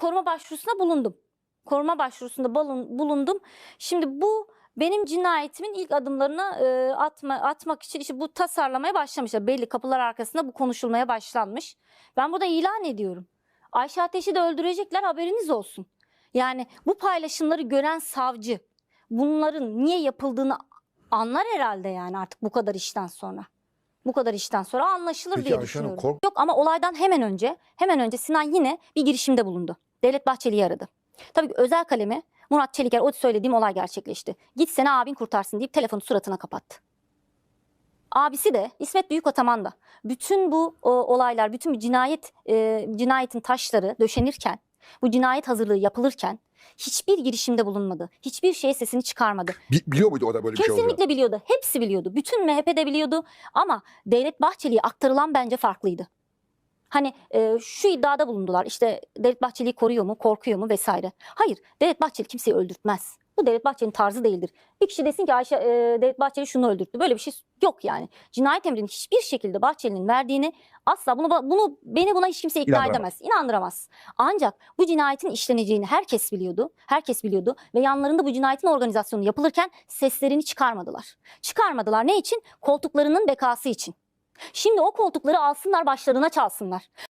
koruma başvurusunda bulundum. Koruma başvurusunda bulundum. Şimdi bu benim cinayetimin ilk adımlarını e, atma, atmak için işte bu tasarlamaya başlamışlar. Belli kapılar arkasında bu konuşulmaya başlanmış. Ben burada ilan ediyorum. Ayşe Ateş'i de öldürecekler haberiniz olsun. Yani bu paylaşımları gören savcı bunların niye yapıldığını anlar herhalde yani artık bu kadar işten sonra. Bu kadar işten sonra anlaşılır Peki diye Ayşe Hanım, düşünüyorum. kork- Yok ama olaydan hemen önce hemen önce Sinan yine bir girişimde bulundu. Devlet Bahçeli'yi aradı. Tabii ki özel kalemi Murat Çeliker o söylediğim olay gerçekleşti. Git seni abin kurtarsın deyip telefonu suratına kapattı. Abisi de İsmet Büyükataman da bütün bu o, olaylar, bütün bu cinayet e, cinayetin taşları döşenirken, bu cinayet hazırlığı yapılırken hiçbir girişimde bulunmadı. Hiçbir şeye sesini çıkarmadı. Bi- biliyor muydu o da böyle bir şey? Kesinlikle biliyordu. Hepsi biliyordu. Bütün MHP de biliyordu ama Devlet Bahçeli'ye aktarılan bence farklıydı. Hani e, şu iddiada bulundular. İşte Devlet Bahçeli'yi koruyor mu, korkuyor mu vesaire. Hayır, Devlet Bahçeli kimseyi öldürtmez. Bu Devlet Bahçeli'nin tarzı değildir. Bir kişi desin ki Ayşe e, Devlet Bahçeli şunu öldürttü. Böyle bir şey yok yani. Cinayet emrini hiçbir şekilde Bahçeli'nin verdiğini asla bunu bunu beni buna hiç kimse ikna İnandıramaz. edemez, inandıramaz. Ancak bu cinayetin işleneceğini herkes biliyordu. Herkes biliyordu ve yanlarında bu cinayetin organizasyonu yapılırken seslerini çıkarmadılar. Çıkarmadılar ne için? Koltuklarının bekası için. Şimdi o koltukları alsınlar başlarına çalsınlar.